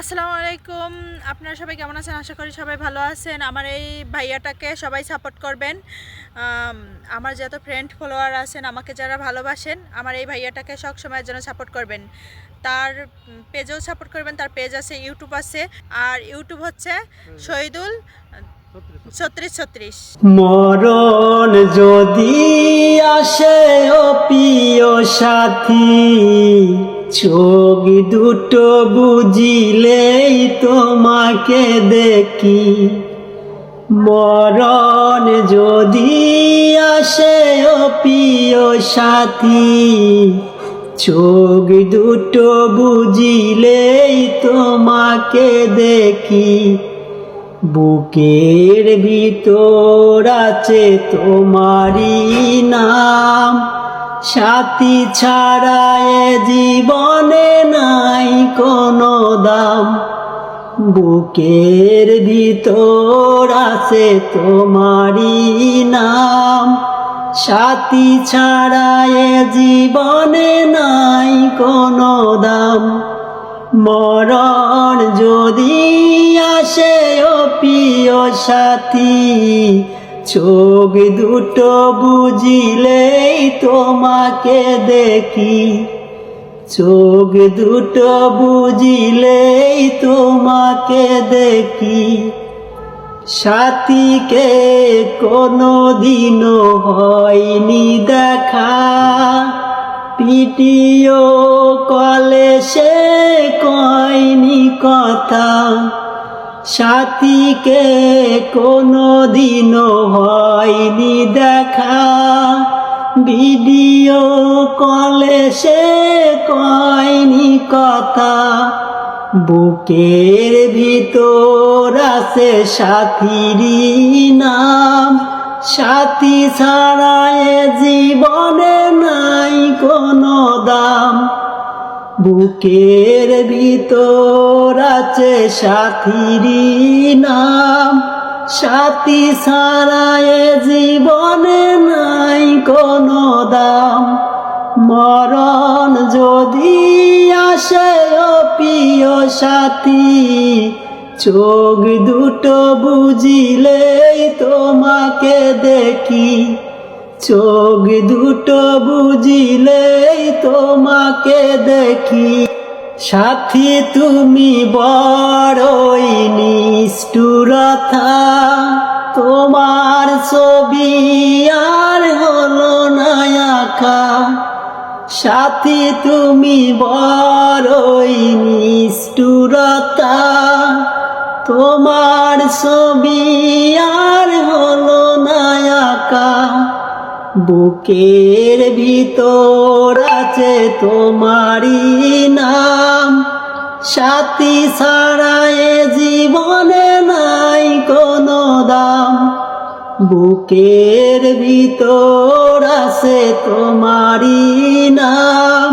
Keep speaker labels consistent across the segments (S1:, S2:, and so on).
S1: আসসালামু আলাইকুম। আপনারা সবাই কেমন আছেন? আশা করি সবাই ভালো আছেন। আমার এই ভাইয়াটাকে সবাই সাপোর্ট করবেন। আমার যত ফ্রেন্ড ফলোয়ার আছেন, আমাকে যারা ভালোবাসেন, আমার এই ভাইয়াটাকে সব সময়ের জন্য সাপোর্ট করবেন। তার পেজেও সাপোর্ট করবেন, তার পেজ আছে ইউটিউব আছে। আর ইউটিউব হচ্ছে শহীদুল ছত্রিশ ছত্রিশ।
S2: মরণ যদি আসে ও প্রিয় সাথী চোখ দুটো বুঝিলেই তোমাকে দেখি। মরণ যদি আসে ও প্রিয় সাথী, চোখ দুটো বুঝিলেই তোমাকে দেখি। বুকের ভিতর আছে তোমারই নাম। সাথী ছাড়া এ জীবনে নাই কোনো দাম। বুকের ভিতর আছে তোমারই নাম। সাথী ছাড়া এ জীবনে নাই কোনো দাম। মরণ যদি আসে ও প্রিয় সাথী চোখ দুটো বুঝিলেই তোমাকে দেখি। চোখ দুটো বুঝিলেই তোমাকে দেখি। সাথীকে কোনো দিনও হয়নি দেখা। পিটিও কলে সে কয়নি কথা। সাথীকে কোনো দিনও হয়নি দেখা। ভিডিও কলে সে কয়নি কথা। বুকের ভিতর আছে সাথীরই নাম। সাথী ছাড়ায় জীবনে নাই কোনো দাম। বুকের ভিতর আছে সাথীরই নাম। সাথী সারায় জীবনে নাই কোনো দাম। মরণ যদি আসে প্রিয় সাথী, চোখ দুটো বুঝিলেই তোমাকে দেখি। চোখ দুটো বুঝিলেই তোমাকে দেখি। সাথী, তুমি বড়ই নিষ্ঠুরতা তোমার ছবি আর হলো না আঁকা। সাথী, তুমি বড়ই নিষ্ঠুরতা তোমার ছবি বুকের ভিতর আছে তোমারই নাম। সাথী ছাড়া এ জীবনে নাই কোনো দাম। বুকের ভিতর আছে তোমারই নাম।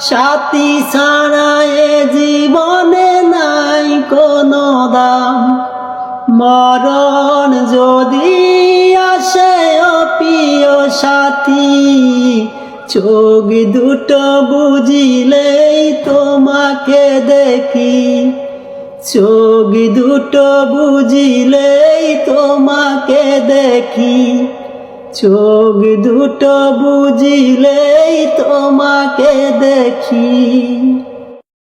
S2: সাথী ছাড়া এ জীবনে নাই কোনো দাম। মরণ যদি আসে চোখ দুটো বুঝিলেই তোমাকে দেখি। চোখ দুটো বুঝিলেই তোমাকে দেখি। চোখ দুটো বুঝিলেই তোমাকে দেখি।